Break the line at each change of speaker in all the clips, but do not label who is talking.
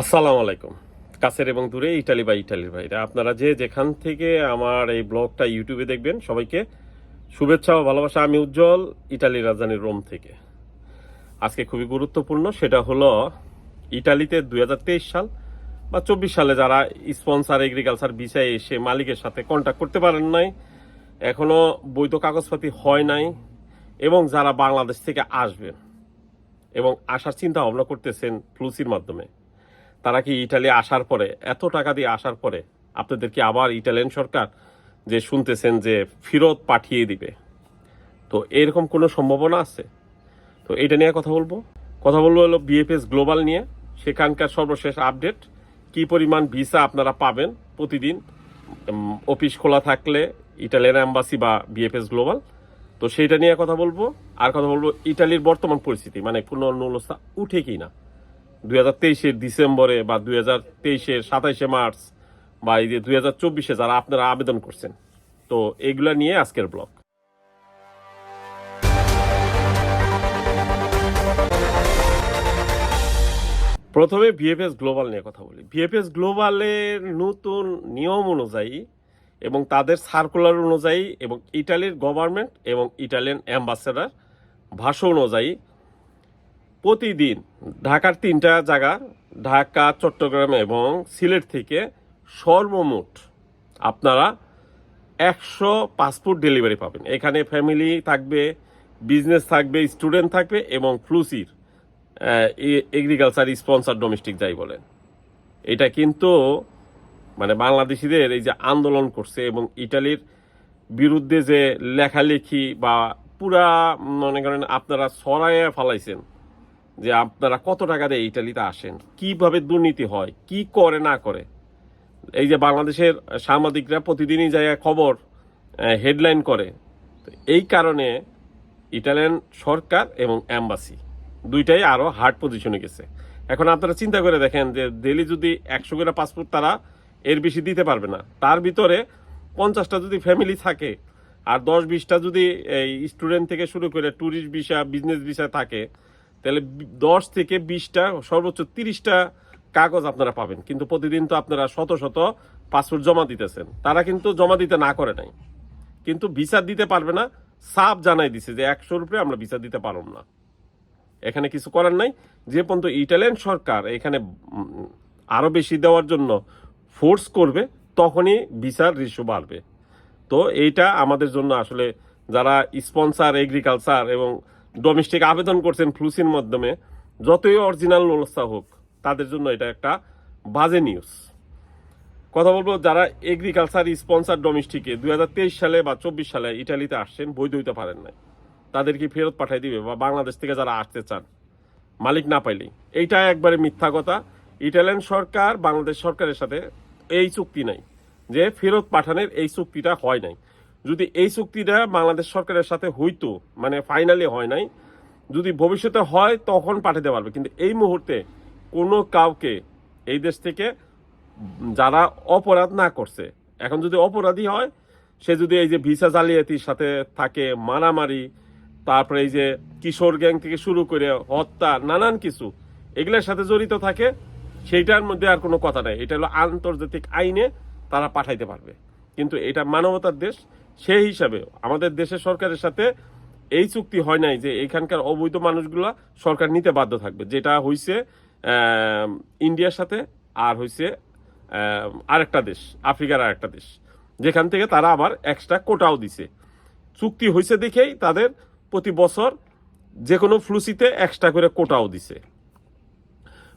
আসসালামু আলাইকুম। কাছের এবং দূরে ইটালি বা ইটালির ভাইরা। আপনারা যে যেখান থেকে আমার এই ব্লগটা ইউটিউবে দেখবেন, সবাইকে শুভেচ্ছা ও ভালোবাসা। আমি উজ্জ্বল, ইটালির রাজধানী রোম থেকে। আজকে খুবই গুরুত্বপূর্ণ, সেটা হলো ইটালিতে দু হাজার তেইশ সাল বা চব্বিশ সালে যারা স্পন্সার এগ্রিকালচার বিষয়ে এসে মালিকের সাথে কন্ট্যাক্ট করতে পারেন নাই, এখনও বৈধ কাগজপাতি হয় নাই, এবং যারা বাংলাদেশ থেকে আসবেন এবং আসার চিন্তা ভাবনা করতেছেন ফ্লুসির মাধ্যমে। তারা কি ইটালি আসার পরে, এত টাকা দিয়ে আসার পরে আপনাদের কি আবার ইটালিয়ান সরকার যে শুনতেছেন যে ফেরত পাঠিয়ে দিবে? তো এরকম কোনো সম্ভাবনা আছে? তো এটা নিয়ে কথা বলব। কথা বলব হলো বিএফএস গ্লোবাল নিয়ে। সেখানকার সর্বশেষ আপডেট, কি পরিমাণ ভিসা আপনারা পাবেন প্রতিদিন? অফিস খোলা থাকলে ইটালিয়ান অ্যাম্বাসি বা বিএফএস গ্লোবাল। তো সেইটা নিয়ে কথা বলব। আর কথা বলব ইটালির বর্তমান পরিস্থিতি মানে পুনর্নলস্থা উঠে কি না দুই হাজার তেইশের ডিসেম্বরে বা দুই হাজার তেইশের সাতাইশে মার্চ বা এই যে দুই হাজার চব্বিশে যারা আপনারা আবেদন করছেন। তো এগুলা নিয়ে আজকের ব্লগ। প্রথমে ভিএফএস গ্লোবাল নিয়ে কথা বলি। ভিএফএস গ্লোবালের নতুন নিয়ম অনুযায়ী এবং তাদের সার্কুলার অনুযায়ী এবং ইটালির গভর্নমেন্ট এবং ইটালিয়ান অ্যাম্বাসেডার ভাষা অনুযায়ী প্রতিদিন ঢাকার তিনটা জায়গা, ঢাকা, চট্টগ্রাম এবং সিলেট থেকে সর্বমোট আপনারা একশো পাসপোর্ট ডেলিভারি পাবেন। এখানে ফ্যামিলি থাকবে, বিজনেস থাকবে, স্টুডেন্ট থাকবে এবং ফ্লুসির এগ্রিকালচার স্পন্সার ডোমেস্টিক যাই বলেন। এটা কিন্তু মানে বাংলাদেশিদের এই যে আন্দোলন করছে এবং ইটালির বিরুদ্ধে যে লেখালেখি বা পুরা মনে করেন আপনারা সরাইয়া ফালাইছেন যে আপনারা কত টাকা দিয়ে ইটালিতে আসেন? কীভাবে দুর্নীতি হয়? কি করে, না করে? এই যে বাংলাদেশের সাংবাদিকরা প্রতিদিনই জায়গায় খবর হেডলাইন করে। এই কারণে ইটালিয়ান সরকার এবং অ্যাম্বাসি দুইটাই আরও হার্ড পজিশনে গেছে। এখন আপনারা চিন্তা করে দেখেন যে ডেলি যদি একশো করে পাসপোর্ট তারা এর বেশি দিতে পারবে না। তার ভিতরে পঞ্চাশটা যদি ফ্যামিলি থাকে আর দশ বিশটা যদি এই স্টুডেন্ট থেকে শুরু করে ট্যুরিস্ট ভিসা বিজনেস ভিসা থাকে তাহলে দশ থেকে বিশটা সর্বোচ্চ তিরিশটা কাগজ আপনারা পাবেন। কিন্তু প্রতিদিন তো আপনারা শত শত পাসপোর্ট জমা দিতেছেন। তারা কিন্তু জমা দিতে না করে নাই। কিন্তু ভিসা দিতে পারবে না। সাফ জানাই দিছে যে একশো উপরে আমরা ভিসা দিতে পারব না। এখানে কিছু করার নাই। যে পর্যন্ত ইটালিয়ান সরকার এখানে উম, আরও বেশি দেওয়ার জন্য ফোর্স করবে তখনই ভিসার রিস্যু বাড়বে। তো এইটা আমাদের জন্য আসলে যারা স্পন্সার এগ্রিকালচার এবং ডোমেস্টিক আবেদন করছেন ফ্লুসির মাধ্যমে, যতই অরিজিনাল ব্যবস্থা হোক, তাদের জন্য এটা একটা বাজে নিউজ কথা বলব, যারা এগ্রিকালচার স্পন্সার ডোমেস্টিকে দু হাজার তেইশ সালে বা চব্বিশ সালে ইটালিতে আসছেন বৈধ হইতে পারেন নাই। তাদেরকে ফেরত পাঠাই দিবে, বা বাংলাদেশ থেকে যারা আসতে চান, মালিক না পাইলেই। এইটা একবারে মিথ্যা কথা। ইটালিয়ান সরকার, বাংলাদেশ সরকারের সাথে এই চুক্তি নাই, যে ফেরত পাঠানোর এই চুক্তিটা হয় নাই। যদি এই চুক্তিটা বাংলাদেশ সরকারের সাথে হইতো মানে ফাইনালি হয় নাই, যদি ভবিষ্যতে হয়, তখন পাঠাতে পারবে। কিন্তু এই মুহূর্তে কোনো কাউকে এই দেশ থেকে যারা অপরাধ না করছে, এখন যদি অপরাধী হয়, সে যদি এই যে ভিসা জালিয়াতির সাথে থাকে, মারামারি, তারপরে এই যে কিশোর গ্যাং থেকে শুরু করে হত্যা, নানান কিছু, এগুলোর সাথে জড়িত থাকে, সেইটার মধ্যে আর কোনো কথা নাই। এটা হলো আন্তর্জাতিক আইনে তারা পাঠাইতে পারবে। কিন্তু এটা মানবতার দেশ সেই হিসাবে আমাদের দেশের সরকারের সাথে এই চুক্তি হয় নাই যে এখানকার অবৈধ মানুষগুলা সরকার নিতে বাধ্য থাকবে। যেটা হইছে ইন্ডিয়ার সাথে আর হইছে আরেকটা দেশ, আফ্রিকার আরেকটা দেশ, যেখান থেকে তারা আবার এক্সট্রা কোটাও দিছে। চুক্তি হয়েছে দেখেই তাদের প্রতি বছর যে কোনো ফ্লুসিতে এক্সট্রা করে কোটাও দিছে।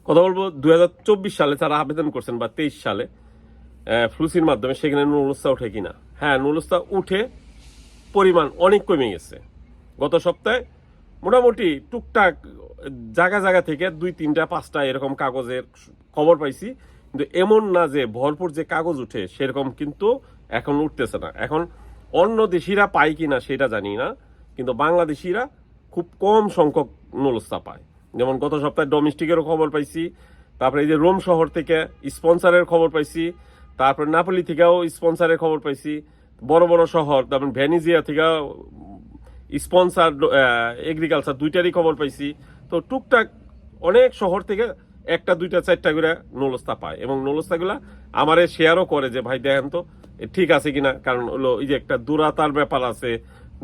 কথা বলব দু হাজার চব্বিশ সালে তারা আবেদন করছেন বা তেইশ সালে। ফ্লুসির মাধ্যমে সেখানে নুরুস্তা উঠে কিনা? হ্যাঁ নুরুস্তা উঠে পরিমাণ অনেক কমে গেছে। গত সপ্তাহে মোটামুটি টুকটাক জায়গা জায়গা থেকে দুই, তিনটা, পাঁচটা এরকম কাগজের খবর পাইছি। কিন্তু এমন না যে ভরপুর যে কাগজ উঠে, সেরকম কিন্তু এখন উঠতেছে না। এখন অন্য দেশিরা পায় কি না সেটা জানি না, কিন্তু বাংলাদেশিরা খুব কম সংখ্যক নলস্তা পায়। যেমন গত সপ্তাহে ডোমেস্টিকেরও খবর পাইছি, তারপরে এই যে রোম শহর থেকে স্পন্সারের খবর পাইছি তারপরে নাপলি থেকেও স্পন্সারের খবর পাইছি। বড় বড় শহর, তারপর ভ্যানিজিয়া থেকেও স্পন্সার এগ্রিকালচার দুইটারই খবর পাইছি। তো টুকটাক অনেক শহর থেকে একটা, দুইটা, চারটা করে নলস্তা পায় এবং নলস্তাগুলা আমারে শেয়ারও করে যে, ভাই, দেখেন তো ঠিক আছে কিনা? কারণ হলো এই যে একটা দূরাতার ব্যাপার আছে,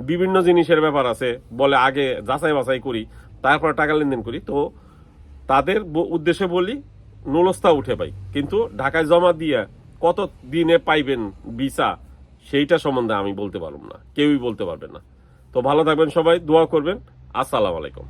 বিভিন্ন জিনিসের ব্যাপার আছে, বলে আগে যাচাই বাছাই করি, তারপর টাকা লেনদেন করি। তো তাদের উদ্দেশ্যে বলি, নলস্তা উঠে পাই কিন্তু ঢাকায় জমা দিয়ে কত দিনে পাইবেন ভিসা, সেইটা সম্বন্ধে আমি বলতে পারব না। কেউই বলতে পারবে না। তো ভালো থাকবেন সবাই, দোয়া করবেন। আসসালামু আলাইকুম।